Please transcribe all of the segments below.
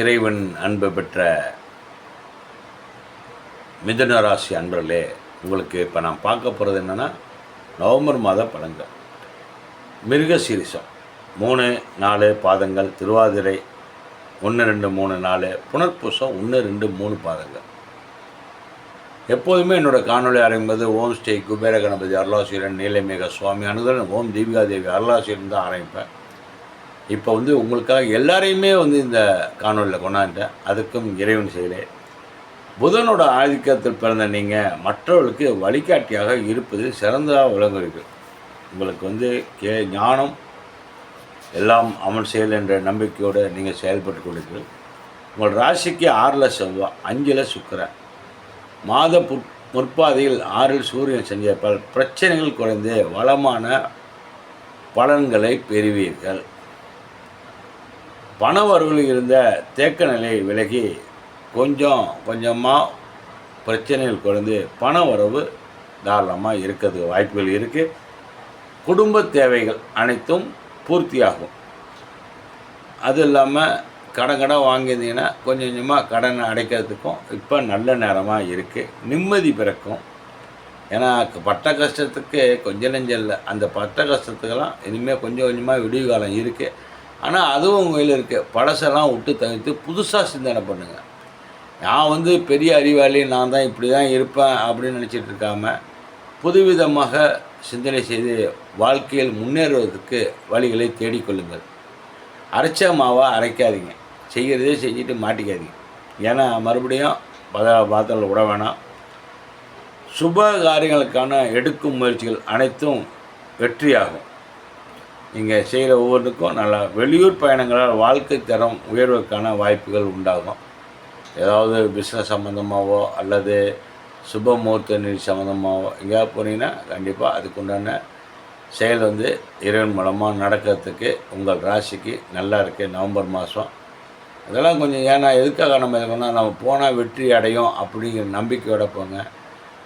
இறைவன் அன்பு பெற்ற மிதுன ராசி அன்பர்களே உங்களுக்கு இப்போ நான் பார்க்க போகிறது என்னென்னா நவம்பர் மாத படங்கள் மிருக சீரிசம். மூணு நாலு பாதங்கள். திருவாதிரை ஒன்று ரெண்டு மூணு நாலு. புனர்பூசம் ஒன்று ரெண்டு மூணு பாதங்கள். எப்போதுமே என்னோடய காணொலி ஆரம்பிப்பது ஓம் ஸ்ரீ குபேர கணபதி அருளாசிரியன் நீலமேக சுவாமி அனுதரன் ஓம் தீபிகா தேவி அருளாசிரியன் தான் ஆரம்பிப்பேன். இப்போ வந்து உங்களுக்காக எல்லாரையுமே வந்து இந்த காணொலியில் கொண்டாந்துட்டேன். அதுக்கும் இறைவன் செயலே. புதனோட ஆதிக்கத்தில் பிறந்த நீங்கள் மற்றவர்களுக்கு வழிகாட்டியாக இருப்பது சிறந்ததாக விளங்குவீர்கள். உங்களுக்கு வந்து கே ஞானம் எல்லாம் அமல் செயல் என்ற நம்பிக்கையோடு நீங்கள் செயல்பட்டு கொண்டிருக்கிறீர்கள் உங்கள் ராசிக்கு ஆறில் செவ்வாய் அஞ்சில் சுக்கரன். மாத புற் முற்பாதையில் ஆறில் சூரியன் செஞ்சப்பால் பிரச்சனைகள் குறைந்து வளமான பலன்களை பெறுவீர்கள். பணவர்கள் இருந்த தேக்க நிலை விலகி கொஞ்சம் கொஞ்சமாக பிரச்சனைகள் குறைந்து பண வரவு தாராளமாக இருக்கிறதுக்கு வாய்ப்புகள் இருக்குது குடும்ப தேவைகள் அனைத்தும் பூர்த்தியாகும். அது இல்லாமல் கடன் கடன் வாங்கியிருந்தீங்கன்னா கொஞ்சம் கொஞ்சமாக கடனை அடைக்கிறதுக்கும் இப்போ நல்ல நேரமாக இருக்குது நிம்மதி பிறக்கும். ஏன்னா பட்ட கஷ்டத்துக்கு கொஞ்சம் நெஞ்சம் இல்லை. அந்த பட்ட கஷ்டத்துக்கெல்லாம் இனிமேல் கொஞ்சம் கொஞ்சமாக விடிவு காலம் இருக்குது ஆனால் அதுவும் உங்கள் கையில் இருக்குது பழசெல்லாம் விட்டு தவிர்த்து புதுசாக சிந்தனை பண்ணுங்கள் நான் வந்து பெரிய அறிவாளி நான் தான் இப்படி தான் இருப்பேன் அப்படின்னு நினச்சிட்டு இருக்காம புதுவிதமாக சிந்தனை செய்து வாழ்க்கையில் முன்னேறுவதற்கு வழிகளை தேடிக்கொள்ளுங்கள் அரைச்ச மாவை அரைக்காதீங்க. செய்கிறதே செஞ்சுட்டு மாட்டிக்காதீங்க. ஏன்னா மறுபடியும் பத பாத்திரத்தில் விட வேணாம். சுப காரியங்களுக்கான எடுக்கும் முயற்சிகள் அனைத்தும் வெற்றியாகும். நீங்கள் செய்கிற ஒவ்வொன்றுக்கும் நல்லா வெளியூர் பயணங்களால் வாழ்க்கை தரம் உயர்வுக்கான வாய்ப்புகள் உண்டாகும். ஏதாவது பிஸ்னஸ் சம்மந்தமாகவோ அல்லது சுப முகூர்த்த நிதி சம்மந்தமாகவோ எங்கேயாவது போனீங்கன்னா கண்டிப்பாக அதுக்குண்டான செயல் வந்து இறைவன் மூலமாக நடக்கிறதுக்கு உங்கள் ராசிக்கு நல்லா இருக்குது நவம்பர் மாதம் அதெல்லாம் கொஞ்சம் ஏன்னா எதுக்காக நம்ம இருக்கோம்னா நம்ம போனால் வெற்றி அடையும் அப்படிங்கிற நம்பிக்கையோட போங்க.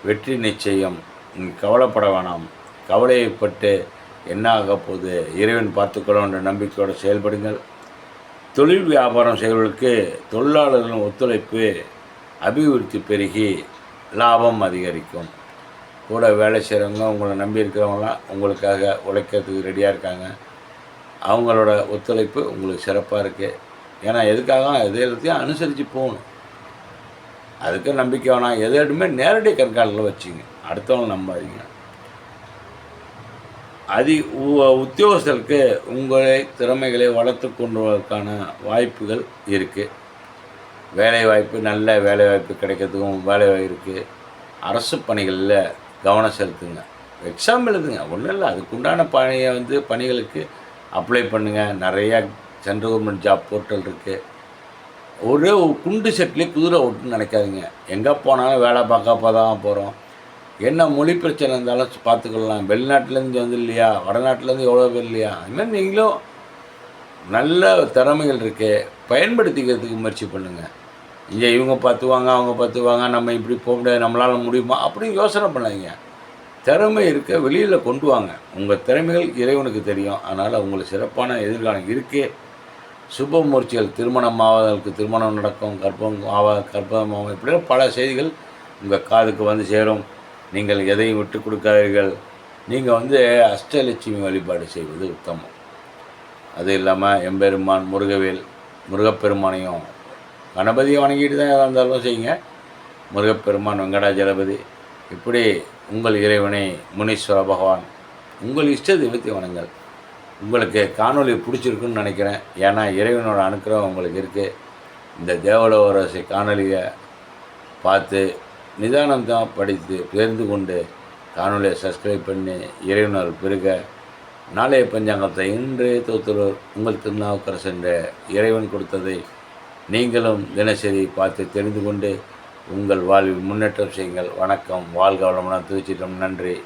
வெற்றி நிச்சயம். கவலைப்பட வேணாம். கவலையைப்பட்டு என்ன ஆக போகுது இறைவன் என்ற நம்பிக்கையோடு செயல்படுங்கள். தொழில் வியாபாரம் செய்வர்களுக்கு தொழிலாளர்களின் ஒத்துழைப்பு அபிவிருத்தி பெருகி லாபம் அதிகரிக்கும். கூட வேலை செய்கிறவங்க உங்களை நம்பி இருக்கிறவங்களாம் உங்களுக்காக உழைக்கிறதுக்கு ரெடியாக இருக்காங்க. அவங்களோட ஒத்துழைப்பு உங்களுக்கு சிறப்பாக இருக்குது ஏன்னா எதுக்காக எது எல்லாத்தையும் அனுசரித்து போகணும். அதுக்கு நம்பிக்கை வேணாம். எது எதுவுமே நேரடி கண்காணில் வச்சுங்க. அடுத்தவங்க நம்பாதீங்க. அதி உ- உத்தியோகஸ்தருக்கு உங்களை திறமைகளை வளர்த்து கொண்டுவதற்கான வாய்ப்புகள் இருக்குது வேலைவாய்ப்பு நல்ல வேலைவாய்ப்பு கிடைக்கிறதுக்கும் வேலை இருக்குது அரசு பணிகளில் கவனம் செலுத்துங்க. எக்ஸாம் எழுதுங்க. ஒன்றும் இல்லை. அதுக்குண்டான பணியை வந்து பணிகளுக்கு அப்ளை பண்ணுங்கள் நிறையா சென்ட்ரல் கவர்மெண்ட் ஜாப் போர்ட்டல் இருக்குது ஒரே ஒரு குண்டு செட்லேயே குதிரை ஓட்டுன்னு நினைக்காதீங்க. எங்கே போனாலும் வேலை பார்க்க தான் போகிறோம் என்ன மொழி பிரச்சனை இருந்தாலும் பார்த்துக்கலாம். வெளிநாட்டிலேருந்து வந்து இல்லையா வடநாட்டிலேருந்து எவ்வளோ பேர் இல்லையா? இன்னும் நீங்களும் நல்ல திறமைகள் இருக்கு. பயன்படுத்திக்கிறதுக்கு முயற்சி பண்ணுங்கள் இங்கே இவங்க பார்த்துவாங்க அவங்க பார்த்துவாங்க நம்ம இப்படி போக முடியாது நம்மளால் முடியுமா? அப்படின்னு யோசனை பண்ணாதீங்க. திறமை இருக்க வெளியில் கொண்டு வாங்க. உங்கள் திறமைகள் இறைவனுக்கு தெரியும். அதனால் உங்களுக்கு சிறப்பான எதிர்காலம் இருக்குது சுப முயற்சிகள் திருமணம் ஆவதற்கு திருமணம் நடக்கும் கர்ப்பம் ஆவ கர்ப்பமாகும் இப்படிலாம் பல செய்திகள் உங்கள் காதுக்கு வந்து சேரும். நீங்கள் எதையும் விட்டு கொடுக்காதீர்கள். நீங்கள் வந்து அஷ்டலட்சுமி வழிபாடு செய்வது உத்தமம். அது இல்லாமல் எம்பெருமான் முருகவேல் முருகப்பெருமானையும் கணபதியை வணங்கிட்டு தான் எதாக இருந்தாலும் செய்யுங்க. முருகப்பெருமான் வெங்கடாஜலபதி இப்படி உங்கள் இறைவனை முனீஸ்வர பகவான் உங்கள் இஷ்ட தெய்வத்தை வணங்கள் உங்களுக்கு காணொளி பிடிச்சிருக்குன்னு நினைக்கிறேன். ஏன்னா இறைவனோட அனுக்கிரகம் உங்களுக்கு இருக்குது இந்த தேவலோரசி காணொலியை பார்த்து நிதானம் தான் படித்து தெரிந்து கொண்டு காணொலியை சப்ஸ்கிரைப் பண்ணி இறைவனால் பெருக. நாளைய பஞ்சாங்கத்தை இன்றைய தோத்துறோர் உங்கள் திருநாவுக்கரசு என்ற இறைவன் கொடுத்ததை நீங்களும் தினசரி பார்த்து தெரிந்து கொண்டு உங்கள் வாழ்வில் முன்னேற்றம் செய்யுங்கள். வணக்கம். வாழ்க வளமுடன். திருச்சிட்டம் நன்றி.